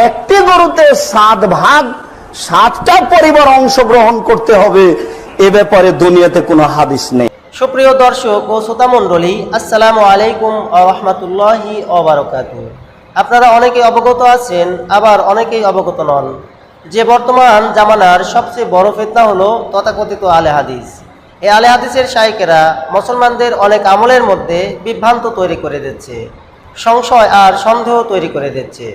একটি গরুতে সাত ভাগ, সাতটা পরিবার অংশগ্রহণ করতে হবে। এ ব্যাপারে দুনিয়াতে কোনো হাদিস নেই। সুপ্রিয় দর্শক ও শ্রোতা মণ্ডলী, আসসালামু আলাইকুম রহমতুল্লাহি অবরকাত আপনারা অনেকে অবগত আছেন, আবার অনেকেই অবগত নন। যে বর্তমান জামানার সবচেয়ে বড় ফেতনা হলো তথাকথিত আলে হাদিস। এই আলে হাদিসের শাইকেরা মুসলমানদের অনেক আমলের মধ্যে বিভ্রান্ত তৈরি করে দিচ্ছে, সংশয় আর সন্দেহ তৈরি করে দিচ্ছে।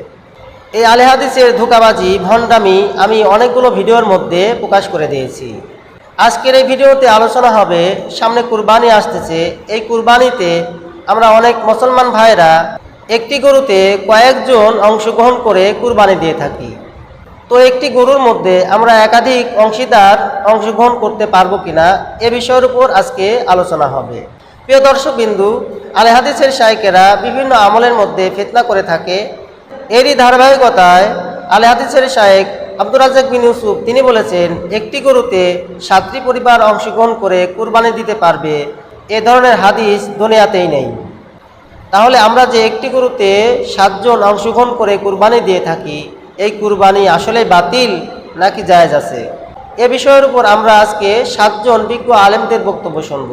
এই আলে হাদিসের ধোকাবাজি, ভণ্ডামি আমি অনেকগুলো ভিডিওর মধ্যে প্রকাশ করে দিয়েছি। আজকের এই ভিডিওতে আলোচনা হবে, সামনে কুরবানি আসতেছে। এই কুরবানিতে আমরা অনেক মুসলমান ভাইরা একটি গরুতে কয়েকজন অংশগ্রহণ করে কুরবানি দিয়ে থাকি। তো একটি গরুর মধ্যে আমরা একাধিক অংশীদার অংশগ্রহণ করতে পারব কিনা এ বিষয়ের উপর আজকে আলোচনা হবে। প্রিয় দর্শক বিন্দু আলে হাদিসের শাইকেরা বিভিন্ন আমলের মধ্যে ফিতনা করে থাকে। এরই ধারাবাহিকতায় আলে হাদিসের শায়েক আব্দুর রাজাক বিন ইউসুফ, তিনি বলেছেন, একটি গরুতে সাতটি পরিবার অংশগ্রহণ করে কুরবানি দিতে পারবে, এ ধরনের হাদিস দুনিয়াতেই নেই। তাহলে আমরা যে একটি গরুতে সাতজন অংশগ্রহণ করে কুরবানি দিয়ে থাকি, এই কুরবানি আসলে বাতিল নাকি জায়েজ আছে? এ বিষয়ের উপর আমরা আজকে সাতজন বিজ্ঞ আলেমদের বক্তব্য শুনব।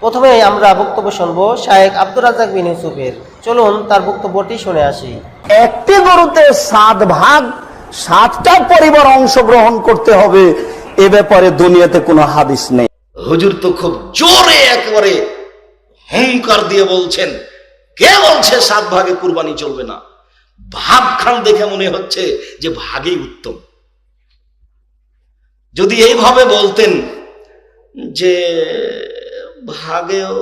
প্রথমে আমরা বক্তব্য শুনব শায়েক আব্দুর রাজাক বিন ইউসুফের। চলুন তার বক্তব্যটি শুনে আসি। একটি গরুতে সাত ভাগ, সাতটা পরিবার অংশগ্রহণ করতে হবে। এ ব্যাপারে দুনিয়াতে কোনো হাদিস নেই। হুজুর তো খুব জোরে একেবারে হুঙ্কার দিয়ে বলছেন, কে বলছে সাত ভাগে কুরবানি চলবে না? ভাব খান দেখে মনে হচ্ছে যে ভাগেই উত্তম। যদি এইভাবে বলতেন যে ভাগেও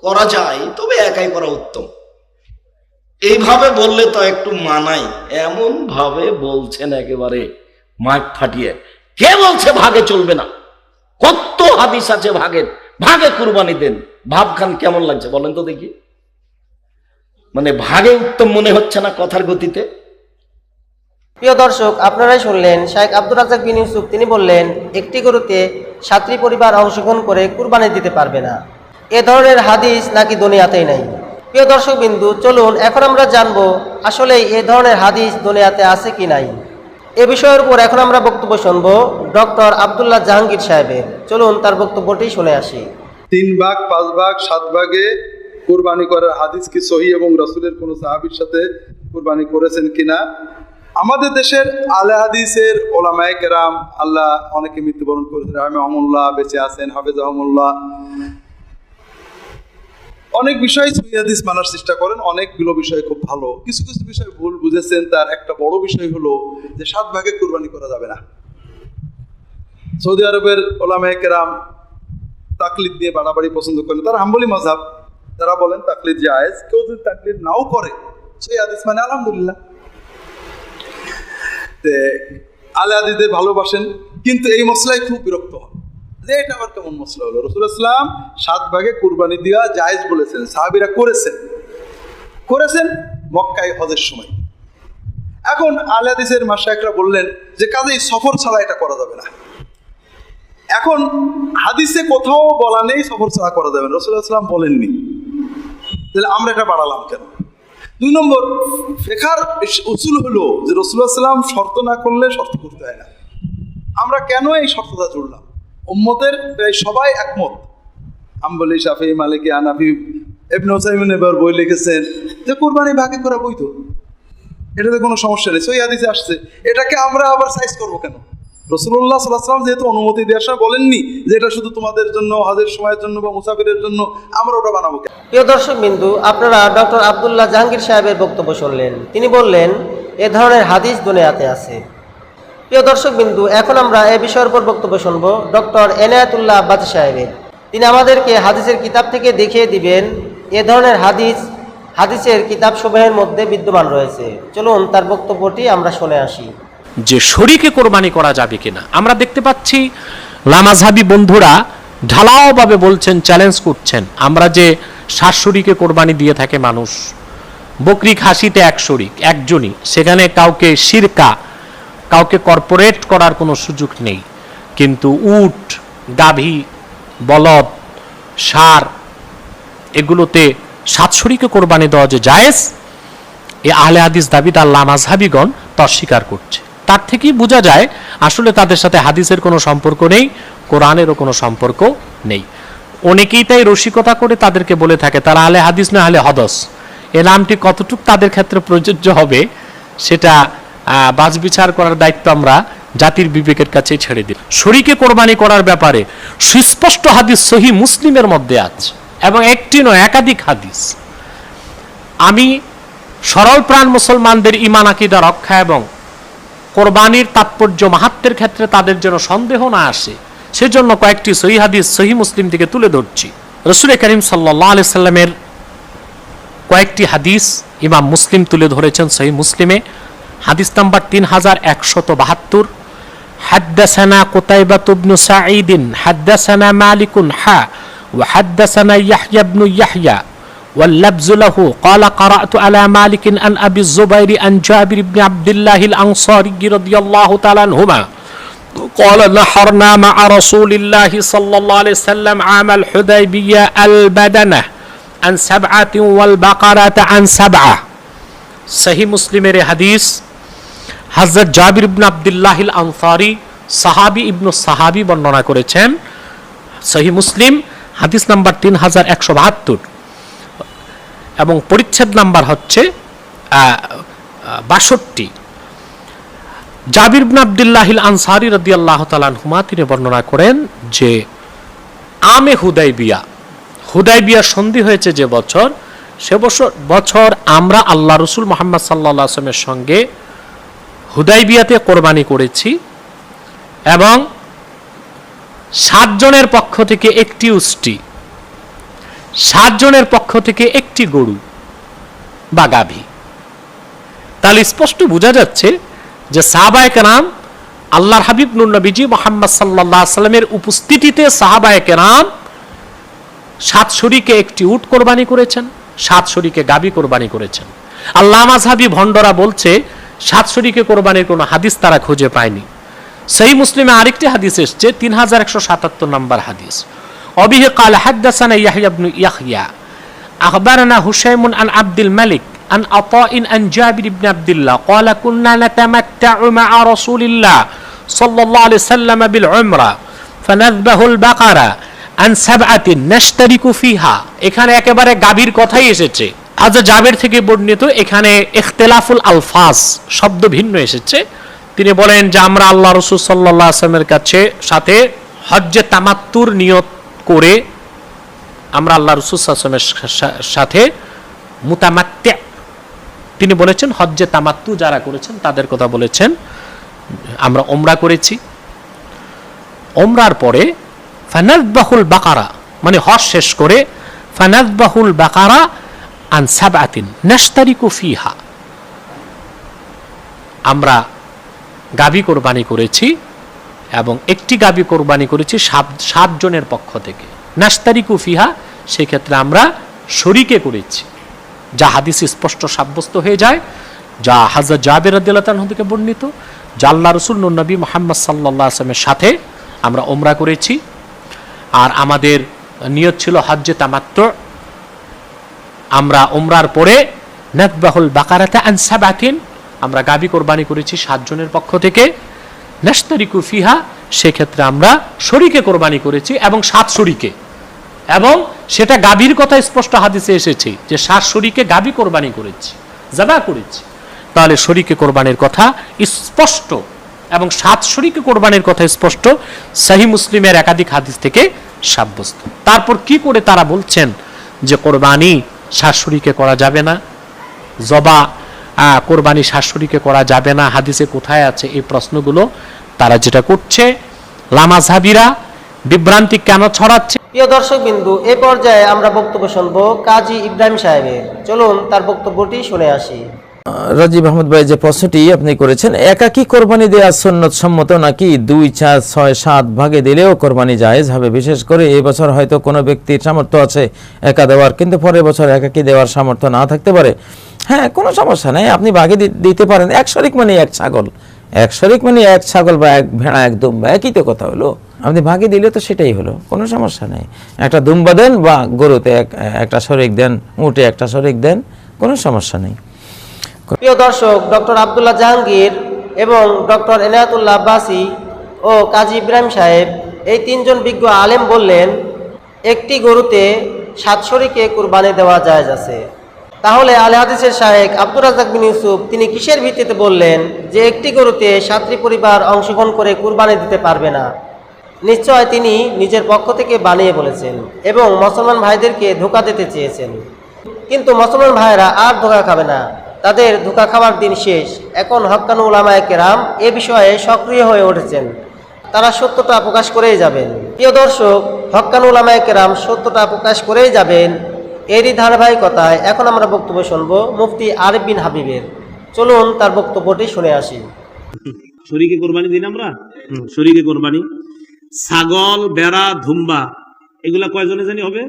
করা যায়, তবে একাই করা উত্তম। এইভাবে বললে তো একটু মানাই এমন ভাবে বলছেন একেবারে মাঠ ফাটিয়ে। কে বলছে ভাগে চলবে না? কত হাদিস আছে ভাগের। ভাগে কুরবানি দেন। ভাবখান কেমন লাগছে বলেন তো দেখি। মানে ভাগে উত্তম মনে হচ্ছে না কথার গতিতে? প্রিয় দর্শক, আপনারাই শুনলেন শাহেখ আব্দুর রাজাক বিন ইউসুফ। তিনি বললেন, একটি গরুতে সাতটি পরিবার অংশগ্রহণ করে কুরবানি দিতে পারবে না। এ ধরনের হাদিস নাকি দুনিয়াতেই নাই। প্রিয় দর্শক বিন্দু চলুন এখন আমরা জানব আসলে এ ধরনের হাদিস দুনিয়াতে আছে কি নাই। এ বিষয়ের উপর এখন আমরা বক্তব্য শুনব ডক্টর আবদুল্লাহ জাহাঙ্গীর সাহেবের। চলুন তার বক্তব্যটি শুনে আসি। তিন ভাগ, পাঁচ ভাগ, সাত ভাগে কুরবানি করার হাদিস কি সহি এবং রসুলের কোনো সাহাবির সাথে কুরবানি করেছেন কিনা? আমাদের দেশের আলে হাদিসের ওলামায় কেরাম আল্লাহ অনেকে মৃত্যুবরণ করেছেন। রহমুল্লাহ বেঁচে আছেন হাফেজ আহমুল্লাহ অনেক বিষয় সহি হাদিস মানার চেষ্টা করেন, অনেকগুলো বিষয় খুব ভালো। কিছু কিছু বিষয় ভুল বুঝেছেন, তার একটা বড় বিষয় হলো যে সাত ভাগে কুরবানি করা যাবে না। সৌদি আরবের ওলামায় কেরাম তাকলিদ দিয়ে বাড়াবাড়ি পছন্দ করেন। তারা হাম্বলি মজাব তারা বলেন, তাকলিদ জায়েজ, কেউ যদি তাকলিদ নাও করে, সেই মানে আলহামদুলিল্লাহ। আলে আদিদের ভালোবাসেন, কিন্তু এই মশলায় খুব বিরক্ত হন। যে এটা আবার কেমন মশলা হলো? রসুল ইসলাম সাত ভাগে কুরবানি দেওয়া জায়েজ বলেছেন, সাহাবিরা করেছেন। করেছেন মক্কায় হজের সময়। এখন আলে হাদিসের মাসায়করা বললেন যে, কাজেই সফর ছাড়া এটা করা যাবে না। এখন হাদিসে কোথাও বলা নেই সফর ছাড়া করা যাবে রসুল্লাহাম বলেননি। তাহলে আমরা এটা বাড়ালাম কেন? দুই নম্বর ফেখার উসুল হলো যে রসুল্লাহ সাল্লাম শর্ত না করলে শর্ত করতে হয় না। আমরা কেন এই শর্তটা জুড়লাম? উম্মতের প্রায় সবাই একমত। আম্বলি শাফি, মালিকি আনাফি এবনে হোসাইমিন এবার বই লিখেছেন, যে কোরবানি ভাগে করা বই তো এটাতে কোনো সমস্যা নেই সই হাদিসে আসছে। এটাকে আমরা আবার সাইজ করব কেন? রসুল্লাহ সাল্লাহাম যেহেতু অনুমতি দেওয়ার সময় বলেননি যে এটা শুধু তোমাদের জন্য, হাজের সময়ের জন্য বা মুসাফিরের জন্য, আমরা ওটা বানাবো প্রিয় দর্শক বিন্দু, আপনারা ডক্টর আবদুল্লাহ জাহাঙ্গীর সাহেবের বক্তব্য শুনলেন। তিনি বললেন, এ ধরনের হাদিস দুনিয়াতে আছে। প্রিয় দর্শক বিন্দু এখন আমরা এ বিষয়ের উপর বক্তব্য শুনব ডক্টর এনায়াতুল্লাহ আব্বাস সাহেবের। তিনি আমাদেরকে হাদিসের কিতাব থেকে দেখিয়ে দিবেন, এ ধরনের হাদিস, হাদিসের কিতাব সমূহের মধ্যে বিদ্যমান রয়েছে। চলুন, তার বক্তব্যটি আমরা শুনে আসি। যে শরীকে কোরবানি করা যাবে কিনা, আমরা দেখতে পাচ্ছি, লামাজহাবি বন্ধুরা ঢালাওভাবে বলছেন চ্যালেঞ্জ করছেন, আমরা যে শরীকে কোরবানি দিয়ে থাকে মানুষ বকরি খাসিতে এক শরিক, একজনই, সেখানে কাউকে সিরকা কাউকে কর্পোরেট করার কোনো সুযোগ নেই। কিন্তু উট, গাভী, বলদ, সার, এগুলোতে সাত শরীকে কোরবানি দেওয়া যে জায়েজ, এ আহলে হাদিস দাবিদার লামাজহাবিগণ তা স্বীকার করছে। তার থেকেই বোঝা যায়, আসলে তাদের সাথে হাদিসের কোনো সম্পর্ক নেই, কোরআনেরও কোনো সম্পর্ক নেই। অনেকেই তাই রসিকতা করে তাদেরকে বলে থাকে, তারা আলে হাদিস না হলে হদস। এ নামটি কতটুক তাদের ক্ষেত্রে প্রযোজ্য হবে, সেটা বাজ বিচার করার দায়িত্ব আমরা জাতির বিবেকের কাছে ছেড়ে দিই শরীকে কোরবানি করার ব্যাপারে সুস্পষ্ট হাদিস সহি মুসলিমের মধ্যে আছে এবং একটি নয়, একাধিক হাদিস। আমি সরল প্রাণ মুসলমানদের ইমান আকিদা রক্ষা এবং কোরবানির তাৎপর্য মাহাত্মের ক্ষেত্রে তাদের যেন সন্দেহ না আসে, সেজন্য কয়েকটি সহি হাদিস সহি মুসলিম থেকে তুলে ধরছি। রসুল করিম সাল্লাহ আলি সাল্লামের কয়েকটি হাদিস ইমাম মুসলিম তুলে ধরেছেন সহি মুসলিমে। হাদিস নাম্বার তিন হাজার একশত বাহাত্তর حدثنا قتيبة بن سعيد حدثنا مالك حا وحدثنا يحيى بن يحيى واللبز له قال قرأت على مالك عن أبي الزبير عن جابر بن عبد الله الأنصاري رضي الله تعالى عنهما قال نحرنا مع رسول الله صلى الله عليه وسلم عام الحديبية البدنة عن سبعة والبقرة عن سبعة صحيح مسلم حديث হজরত জাবির ইবনু আবদুল্লাহিল আনসারি সাহাবি ইবনু সাহাবি বর্ণনা করেছেন। সহি মুসলিম, হাদিস নাম্বার তিন হাজার একশো বাহাত্তর। এবং পরিচ্ছেদ নাম্বার হচ্ছে বাষট্টি। জাবির ইবনু আবদুল্লাহিল আনসারি রদি আল্লাহ তালানহুমা তিনি বর্ণনা করেন যে, আমে হুদাইবিয়া হুদাইবিয়া সন্ধি হয়েছে যে বছর, সে বছর বছর আমরা আল্লাহ রসুল মোহাম্মদ সাল্লাহ আসলামের সঙ্গে হুদাইবিয়াতে কোরবানি করেছি এবং সাতজনের পক্ষ থেকে একটি উষ্টি, সাতজনের পক্ষ থেকে একটি গরু বা গাভী। তাহলে স্পষ্ট বোঝা যাচ্ছে যে সাহাবায়ক নাম আল্লাহর হাবিব নুর নবীজি মোহাম্মদ সাল্লাহ সাল্লামের উপস্থিতিতে সাহাবায়ক নাম সাত শরীকে একটি উট কোরবানি করেছেন, সাত শরীকে গাবি কোরবানি করেছেন। আল্লাহ মাঝহাবি ভণ্ডরা বলছে সাত শরীকে কোরবানির কোনো হাদিস তারা খুঁজে পায়নি সেই মুসলিমে আরেকটি হাদিস এসছে তিন হাজার একশো সাতাত্তর নম্বর হাদিস অবিহে কাল হাদ্দাসানা ইয়াহিয়া ইবনু ইয়াহিয়া أخبرنا هشيم عن عبد الملك عن عطاء عن جابر بن عبد الله قال كنا نتمتع مع رسول الله صلى الله عليه وسلم بالعمرة فنذبح البقرة عن سبعة نشترك فيها এখানে একেবারে গাবির কথাই এসেছে আজ জাবের থেকে বর্ণিত এখানে ইখতিলাফুল আলফাজ শব্দ ভিন্ন এসেছে। তিনি বলেন যে, আমরা আল্লাহ রসুল সাল্লাহ আসলামের কাছে সাথে হজ্জে তামাত্তুর নিয়ত করে আমরা আল্লাহ রসুল আসলামের সাথে মুতামাত্তে। তিনি বলেছেন, হজ্জে তামাত্তু যারা করেছেন তাদের কথা বলেছেন, আমরা ওমরা করেছি। ওমরার পরে ফানাজবাহুল বাকারা মানে হজ শেষ করে ফানাজবাহুল বাকারা আন সাবাতিন নাস্তারিকু ফিহা। আমরা গাবি কোরবানি করেছি এবং একটি গাবি কোরবানি করেছি সাত সাতজনের পক্ষ থেকে। নাস্তারিকু ফিহা, সেক্ষেত্রে আমরা শরিকে করেছি। যা হাদিস স্পষ্ট সাব্যস্ত হয়ে যায়, যা হাজর জাবের আদিল্লাহ বর্ণিত জাল্লা রসুল নবী মোহাম্মদ সাল্লাহ আসলামের সাথে আমরা ওমরা করেছি। আর আমাদের নিয়ত ছিল হজ্জে তামাত্র আমরা ওমরার পরে নাকবাহুল বাকারাতে আনসাবাতিন আমরা গাবি কোরবানি করেছি সাতজনের পক্ষ থেকে। নাস্তারিকু ফিহা, সেক্ষেত্রে আমরা শরীকে কোরবানি করেছি এবং সাত শরীকে। এবং সেটা গাভীর কথা স্পষ্ট হাদিসে এসেছে যে সাত শরীকে গাবি কোরবানি করেছি, জাবা করেছি। তাহলে শরীকে কোরবানির কথা স্পষ্ট এবং সাত শরীকে কোরবানির কথা স্পষ্ট সাহি মুসলিমের একাধিক হাদিস থেকে সাব্যস্ত। তারপর কি করে তারা বলছেন যে কোরবানি শাশুড়িকে করা যাবে না। জবা কোরবানি শাশুড়িকে করা যাবে না। হাদিসে কোথায় আছে এই প্রশ্নগুলো? তারা যেটা করছে লামাঝাবিরা বিভ্রান্তি কেন ছড়াচ্ছে? প্রিয় দর্শক বিন্দু, এ পর্যায়ে আমরা বক্তব্য শুনব কাজী ইব্রাহিম সাহেবের। চলুন তার বক্তব্যটি শুনে আসি। রাজীব আহমদ ভাই যে প্রশ্নটি আপনি করেছেন, একাকি কোরবানি দেওয়া সন্ন্যত সম্মত নাকি দুই, চার, ছয়, সাত ভাগে দিলেও কোরবানি জায়েজ হবে? বিশেষ করে এই বছর হয়তো কোনো ব্যক্তির সামর্থ্য আছে একা দেওয়ার, কিন্তু পরের বছর একাকি দেওয়ার সামর্থ্য না থাকতে পারে। হ্যাঁ কোনো সমস্যা নেই, আপনি ভাগে দিতে পারেন। এক শরিক মানে এক ছাগল। এক শরিক মানে এক ছাগল বা এক ভেড়া, এক দুম্বা, একই তো কথা হলো। আপনি ভাগে দিলে তো সেটাই হলো, কোনো সমস্যা নেই। একটা দুম্বা দেন বা গরুতে এক একটা শরিক দেন উঠে একটা শরিক দেন, কোনো সমস্যা নেই। প্রিয় দর্শক, ডক্টর আবদুল্লাহ জাহাঙ্গীর এবং ডক্টর এনায়াতুল্লাহ আব্বাসি ও কাজী ইব্রাহিম সাহেব এই তিনজন বিজ্ঞ আলেম বললেন, একটি গরুতে সাত শরীকে কুরবানি দেওয়া জায়েজ আছে। তাহলে আলে হাদিসের শাহেক আব্দুর রাজাক বিন ইউসুফ তিনি কিসের ভিত্তিতে বললেন যে একটি গরুতে সাতটি পরিবার অংশগ্রহণ করে কুরবানি দিতে পারবে না? নিশ্চয় তিনি নিজের পক্ষ থেকে বানিয়ে বলেছেন এবং মুসলমান ভাইদেরকে ধোকা দিতে চেয়েছেন। কিন্তু মুসলমান ভাইরা আর ধোকা খাবে না। তাদের ধোকা খাবার দিন শেষ। এখন হক্কানু উলামায় কেরাম এ বিষয়ে সক্রিয় হয়ে উঠেছেন। তারা সত্যটা প্রকাশ করেই যাবেন। প্রিয় দর্শক হক্কানু উলামায় কেরাম সত্যটা প্রকাশ করেই যাবেন এরই ধারাবাহিকতায়। এখন আমরা বক্তব্য শুনব মুফতি আরিফ বিন হাবিবের। চলুন তার বক্তব্যটি শুনে আসি। শরীকে কোরবানি দিন আমরা? শরীকে কোরবানি। ছাগল, বেড়া, ধুম্বা এগুলা কয়জনে জানি হবে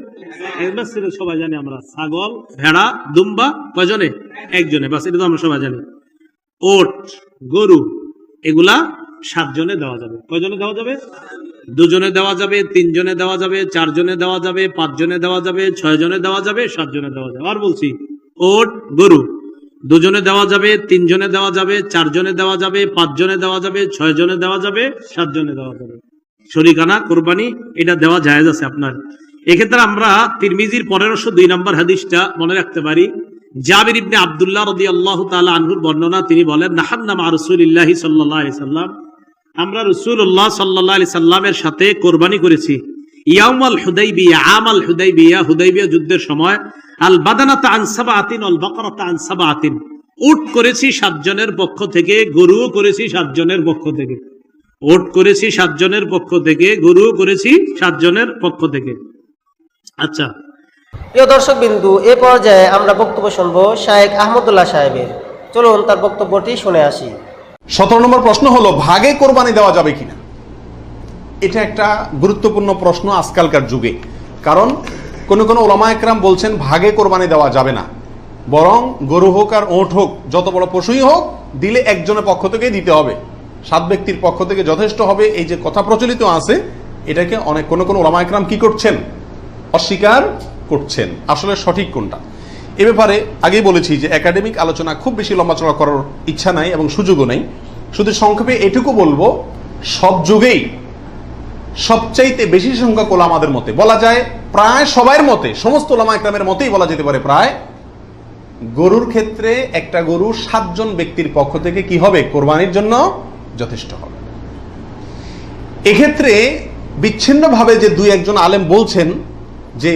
একবার সবাই জানি আমরা ছাগল ভেড়া দুম্বা কয়জনে একজনে বাস এটা তো আমরা সবাই জানি ওট গরু এগুলা সাতজনে দেওয়া যাবে কয়জনে দেওয়া যাবে দুজনে দেওয়া যাবে তিনজনে দেওয়া যাবে চারজনে দেওয়া যাবে পাঁচজনে দেওয়া যাবে ছয় জনে দেওয়া যাবে সাতজনে দেওয়া যাবে আর বলছি ওট গরু দুজনে দেওয়া যাবে তিনজনে দেওয়া যাবে চারজনে দেওয়া যাবে পাঁচজনে দেওয়া যাবে ছয় জনে দেওয়া যাবে সাতজনে দেওয়া যাবে শরিকানা, কোরবানি, এটা দেওয়া জায়েজ আছে আপনার। এক্ষেত্রে আমরা তিরমিজির পনেরোশো দুই নম্বর হাদিসটা মনে রাখতে পারি। জাবির ইবনে আব্দুল্লাহ রদি আল্লাহ তালা আনহুর বর্ণনা, তিনি বলেন সাল্লাহ সাল্লাম, আমরা সাল্লাহ আলি সাল্লামের সাথে কোরবানি করেছি। হুদাইবিয়া হুদাইবিয়া হুদাইবিয়া যুদ্ধের সময়, আল আনসাবা আতিন অল আনসাবা আতিন উট করেছি সাতজনের পক্ষ থেকে, গরুও করেছি সাতজনের পক্ষ থেকে। ওট করেছি সাতজনের পক্ষ থেকে গরুও করেছি সাতজনের পক্ষ থেকে। আচ্ছা। প্রিয় দর্শক বিন্দু এ পর্যায়ে আমরা বক্তব্য শুনব শাহেক আহমদুল্লাহ সাহেবের। চলুন তার বক্তব্যটি শুনে আসি। সতেরো নম্বর প্রশ্ন হলো ভাগে কোরবানি দেওয়া যাবে কিনা? এটা একটা গুরুত্বপূর্ণ প্রশ্ন আজকালকার যুগে। কারণ কোনো কোনো ওলামা একরাম বলছেন ভাগে কোরবানি দেওয়া যাবে না। বরং গরু হোক আর ওঁট হোক যত বড় পশুই হোক দিলে একজনের পক্ষ থেকে দিতে হবে। সাত ব্যক্তির পক্ষ থেকে যথেষ্ট হবে এই যে কথা প্রচলিত আছে, এটাকে অনেক কোনো কোনো ওলামা একরাম কি করছেন? অস্বীকার করছেন। আসলে সঠিক কোনটা? এ ব্যাপারে আগেই বলেছি যে একাডেমিক আলোচনা খুব বেশি লম্বা লম্বাচড়া করার ইচ্ছা নাই এবং সুযোগও নেই। শুধু সংক্ষেপে এটুকু বলব, সব যুগেই সবচাইতে বেশি সংখ্যক ওলামাদের মতে। বলা যায় প্রায় সবার মতে, সমস্ত ওলামা একরামের মতেই বলা যেতে পারে প্রায়। গরুর ক্ষেত্রে একটা গরু সাতজন ব্যক্তির পক্ষ থেকে কি হবে? কোরবানির জন্য যথেষ্ট হবে। এক্ষেত্রে বিচ্ছিন্নভাবে যে দুই একজন আলেম বলছেন যে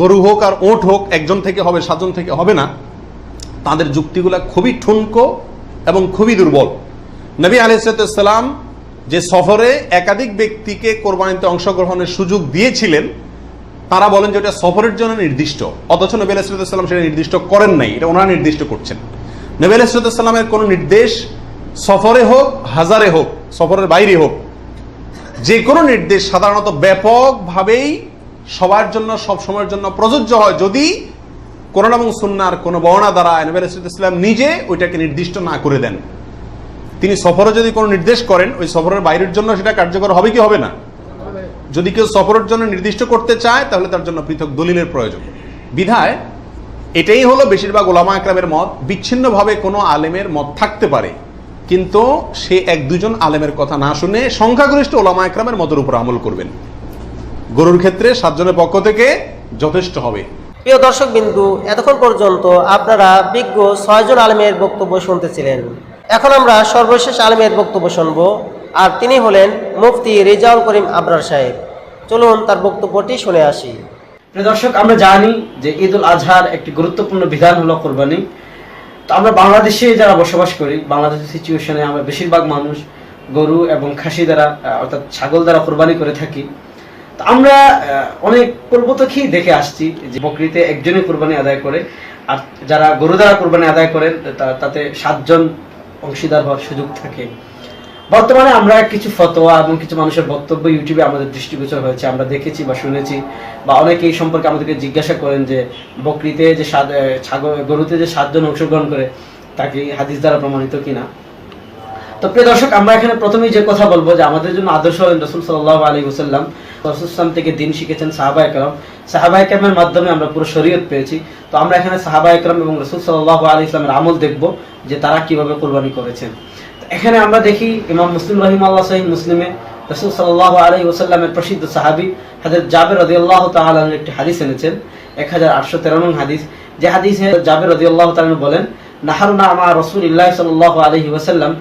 গরু হোক আর ওট হোক, একজন থেকে হবে, সাতজন থেকে হবে না, তাদের যুক্তিগুলা খুবই ঠুনকো এবং খুবই দুর্বল। নবী আলিসাল্লাম যে সফরে একাধিক ব্যক্তিকে কোরবানিতে অংশগ্রহণের সুযোগ দিয়েছিলেন, তারা বলেন যে ওটা সফরের জন্য নির্দিষ্ট, অথচ নবী আলাইসাল্লাম সেটা নির্দিষ্ট করেন নাই, এটা ওনারা নির্দিষ্ট করছেন। নবী আলাইসাল্লামের কোনো নির্দেশ সফরে হোক, হাজারে হোক, সফরের বাইরে হোক যে কোনো নির্দেশ সাধারণত ব্যাপকভাবেই সবার জন্য, সব সময়ের জন্য প্রযোজ্য হয় যদি কোরআন এবং সুন্নার কোনো বর্ণা দ্বারা নবী ইসলাম নিজে ওইটাকে নির্দিষ্ট না করে দেন। তিনি সফরে যদি কোনো নির্দেশ করেন, ওই সফরের বাইরের জন্য সেটা কার্যকর হবে কি হবে না? যদি কেউ সফরের জন্য নির্দিষ্ট করতে চায়, তাহলে তার জন্য পৃথক দলিলের প্রয়োজন। বিধায় এটাই হলো বেশিরভাগ ওলামা একরামের মত, বিচ্ছিন্নভাবে কোনো আলেমের মত থাকতে পারে। কিন্তু সে এক দুজন আলেমের কথা না শুনে সংখ্যাগরিষ্ঠ ওলামা একরামের মতের উপর আমল করবেন। গরুর ক্ষেত্রে সাতজনের পক্ষ থেকে যথেষ্ট হবে। প্রিয় দর্শক বিন্দু এতক্ষণ পর্যন্ত আপনারা বিজ্ঞ ছয়জন আলেমের বক্তব্য শুনতেছিলেন। এখন আমরা সর্বশেষ আলেমের বক্তব্য শুনব আর তিনি হলেন মুফতি রেজাউল করিম আবরার সাহেব। চলুন তার বক্তব্যটি শুনে আসি। প্রিয় দর্শক আমরা জানি যে ঈদ উল আজহার একটি গুরুত্বপূর্ণ বিধান হলো কোরবানি। তো আমরা বাংলাদেশে যারা বসবাস করি, বাংলাদেশের সিচুয়েশনে আমরা বেশিরভাগ মানুষ গরু এবং খাসি দ্বারা অর্থাৎ ছাগল দ্বারা কোরবানি করে থাকি। আমরা অনেক অনেক থেকেই দেখে আসছি যে বকরিতে একজনই কোরবানি আদায় করে, আর যারা গরু দ্বারা কোরবানি আদায় করেন তাতে সাতজন অংশীদার হওয়ার সুযোগ থাকে। বর্তমানে আমরা কিছু ফতোয়া এবং কিছু মানুষের বক্তব্য ইউটিউবে আমাদের দৃষ্টিগোচর হয়েছে, আমরা দেখেছি বা শুনেছি বা অনেকে এই সম্পর্কে আমাদেরকে জিজ্ঞাসা করেন যে বকরিতে যে ছাগল গরুতে যে সাতজন অংশগ্রহণ করে, তাকে হাদিস দ্বারা প্রমাণিত কিনা? তো প্রিয় দর্শক, আমরা এখানে প্রথমেই যে কথা বলব যে আমাদের জন্য আদর্শ হলেন রসুল সাল্লাহ আলী ওসাল্লাম রসুলাম থেকে দিন শিখেছেন সাহাবা একরাম সাহাবা একরামের মাধ্যমে আমরা পুরো শরীয়ত পেয়েছি। তো আমরা এখানে সাহাবা একরাম এবং রসুল সাল্লাহ আলী ইসলামের আমল দেখব যে তারা কীভাবে কোরবানি করেছেন। এখানে আমরা দেখি ইমাম মুসলিম রহিম আল্লাহ সাহিদ মুসলিমে রসুল সাল্লাহ আলী ওসাল্লামের প্রসিদ্ধ সাহাবি হাজর জাবের রদি আল্লাহ তালন একটি হাদিস এনেছেন এক হাজার আটশো তেরো নং হাদিস। যে হাদিসে জাবের রদি আল্লাহ তালন বলেন নাহারুনা আমা রসুল ইল্লাহ সাল্লাহ আলহি ওসাল্লাম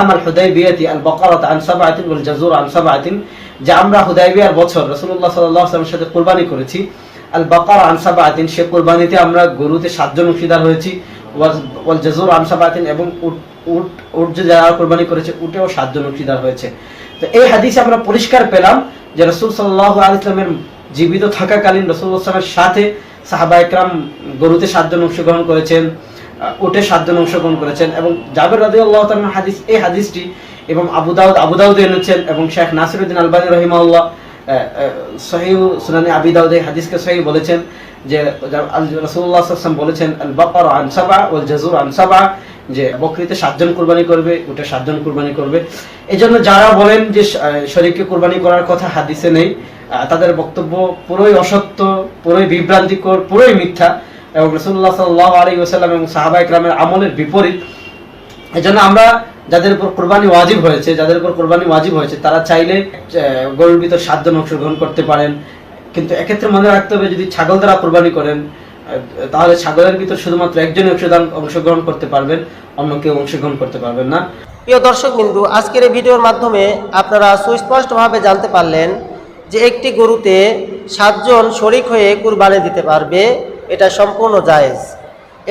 আমার হুদাইবিয়াতি আল বকরাত আন সাবাতিন ওয়াল জাজুর আন সাবাতিন যে আমরা হুদাইবিয়ার বছর রাসূলুল্লাহ সাল্লাল্লাহু আলাইহি ওয়াসাল্লামের সাথে কুরবানি করেছি আল বাকারা আন সাবাতিন সে কুরবানিতে আমরা গরুতে সাতজন অংশীদার হয়েছি, ওয়াল জাজুর আন সাবাতিন এবং উট উট যে যারা কুরবানি করেছে, উটেও সাতজন অংশীদার হয়েছে। তো এই হাদিসে আমরা পরিষ্কার পেলাম যে রাসূল সাল্লাল্লাহু আলাইহি ওয়াসাল্লামের জীবিত থাকাকালীন সাল্লাল্লাহু সাথে সাহাবা একরাম গরুতে সাতজন অংশগ্রহণ করেছেন উটে সাতজন অংশগ্রহণ করেছেন এবং জাবের রাজি আল্লাহ হাদিস, এই হাদিসটি এবং আবু দাউদ, আবু এনেছেন এবং শেখ নাসিরুদ্দিন আলবানী রহিমাউল্লাহ সহিহ সুনানি আবি দাউদ এই হাদিসকে সহি বলেছেন যে রসুল্লাহ বলেছেন আল বাকার আন সাবা ওয়াল জাজুর আন সাবা যে বকরিতে সাতজন কোরবানি করবে উটে সাতজন কোরবানি করবে। এই জন্য যারা বলেন যে শরীরকে কোরবানি করার কথা হাদিসে নেই তাদের বক্তব্য পুরোই অসত্য, পুরোই বিভ্রান্তিকর, পুরোই মিথ্যা। এবং রসুল্লাহ সাল্লাহ আলী ওসাল্লাম এবং সাহাবা ইকরামের আমলের বিপরীত। এই জন্য আমরা যাদের উপর কোরবানি ওয়াজিব হয়েছে, যাদের উপর কোরবানি ওয়াজিব হয়েছে, তারা চাইলে গরুর ভিতর সাতজন অংশগ্রহণ করতে পারেন। কিন্তু এক্ষেত্রে মনে রাখতে হবে, যদি ছাগল দ্বারা কোরবানি করেন তাহলে ছাগলের ভিতর শুধুমাত্র একজন অংশদান অংশগ্রহণ করতে পারবেন, অন্য কেউ অংশগ্রহণ করতে পারবেন না। প্রিয় দর্শক বিন্দু, আজকের এই ভিডিওর মাধ্যমে আপনারা সুস্পষ্টভাবে জানতে পারলেন যে একটি গরুতে সাতজন শরিক হয়ে কুরবানি দিতে পারবে, এটা সম্পূর্ণ জায়েজ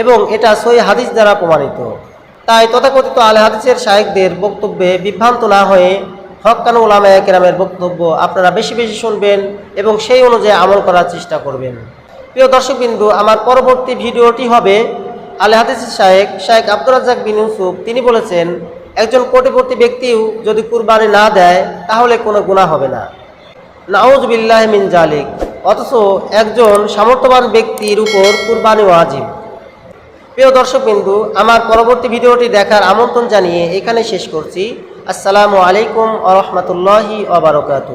এবং এটা সই হাদিস দ্বারা প্রমাণিত। তাই তথাকথিত আলে হাদিসের শাহেকদের বক্তব্যে বিভ্রান্ত না হয়ে হকানু কেরামের বক্তব্য আপনারা বেশি বেশি শুনবেন এবং সেই অনুযায়ী আমল করার চেষ্টা করবেন। প্রিয় দর্শকবিন্দু, আমার পরবর্তী ভিডিওটি হবে আলে হাদিস শাহেক শাহেক আব্দুর রাজ্জাক বিন ইউসুফ। তিনি বলেছেন, একজন কোটিপতি ব্যক্তিও যদি কুরবানি না দেয়, তাহলে কোনো গুণা হবে না। নাউজ বিল্লাহ মিন জালিক অথচ একজন সামর্থ্যবান ব্যক্তির উপর কুরবানি ওয়াজিব। প্রিয় দর্শকবিন্দু, আমার পরবর্তী ভিডিওটি দেখার আমন্ত্রণ জানিয়ে এখানে শেষ করছি। আসসালামু আলাইকুম আ রহমতুল্লাহি আবরকাত